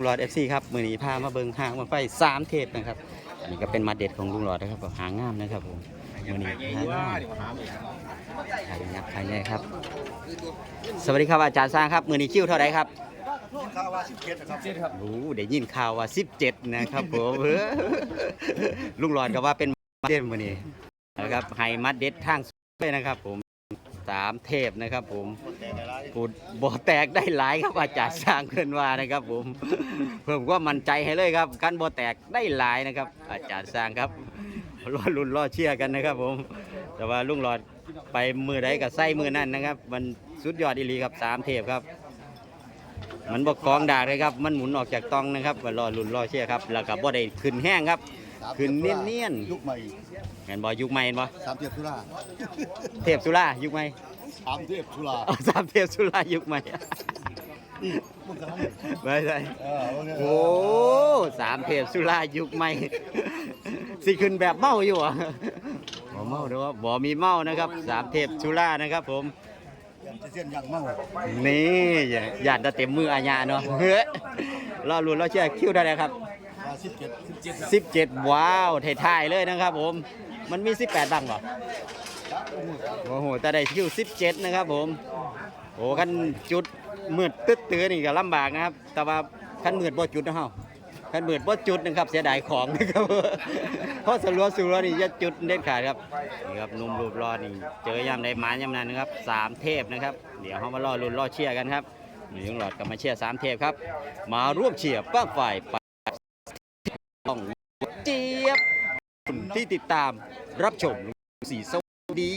ลุงหลอด FC ครับมือนี้พามาเบิงหางมันไฟสามเทปนะครับ อันนี้ก็เป็นมาเด็ดของลุงหลอดนะครับหางงามนะครับผมมือนี้หางงามขายยักษ์ขายใหญ่ครับ สวัสดีครับอาจารย์สร้างครับมือนี้คิวเท่าไหร่ครับข้าวว่าสิบเจ็ดนะครับเจ็ดครับโอ้ได้ยินข่าวว่า 17 นะครับผมลุงหลอดก็ว่าเป็นมาเด็ดมือนี้นะครับไฮมัดเด็ดทางเลยนะครับผม สามเทพนะครับ ผมปูดบ่อแตกได้หลายครับอาจารย์สร้างขึ้นว่านะครับ ผมเพิ่มก็มั่นใจให้เลยครับกันบ่อแตกได้หลายนะครับ อาจารย์สร้างครับรอรุ่นรอเชียร์กันนะครับ ผม แต่ว่าลุงหลอดไปมือใดกับไส้มือนั่นนะครับ มันสุดยอดอีหลีครับสามเทพครับ มันบกกองดากเลยครับ มันหมุนออกจากตองนะครับว่ารอรุ่นรอเชียร์ครับแล้วก็บ่ได้ขึ้นแห้งครับ ขึ้นเนียนยุคใหม่ๆแม่นบ่ยุคใหม่เห็นบ่สามเทียบสุราเทพสุรายุคใหม่สามเทียบสุราเอาสามเทพสุรายุคใหม่นี่มึงกำลังไม่ใช่เออเอาเนี่ยโอ้สามเทพสุรายุคใหม่ สิขึ้นแบบเมาอยู่อะบ่เมาเด้อบ่มีเมานะครับสามเทพสุรานะครับผมยังจะเส้นยังเมานี่ญาติเต็มมืออาญาเนาะเฮ้ยรอลุ้นรอเชื่อคิวได้เลยครับ สิบเจ็ดสิบเจ็ด17ว้าวถ่ายๆเลยนะครับผม มันมี18บ้างเหรอโอ้โหแต่ได้คิว17นะครับผมโอ้กันจุดมืดตึ๊ดตื้อนี่ก็ลำบากนะครับ แต่ว่าคันมืดบ่จุดนะเฮาคันมืดบ่จุดนะครับเสียดายของนะครับเพราะสลัวสุรนี่จะจุดเด็ดขาดครับนี่ครับนุ่มรูปรอนี่เจอยามใดหมายามนั้นนะครับสามเทพนะครับ เดี๋ยวเฮามารอลุ้นรอเชียร์กันครับนี่ลุงหลอดก็มาเชียร์สามเทพครับ มาร่วมเชียร์ป้างฝ่ายป ของเจี๊ยบที่ติดตามรับชมสีสวัสดี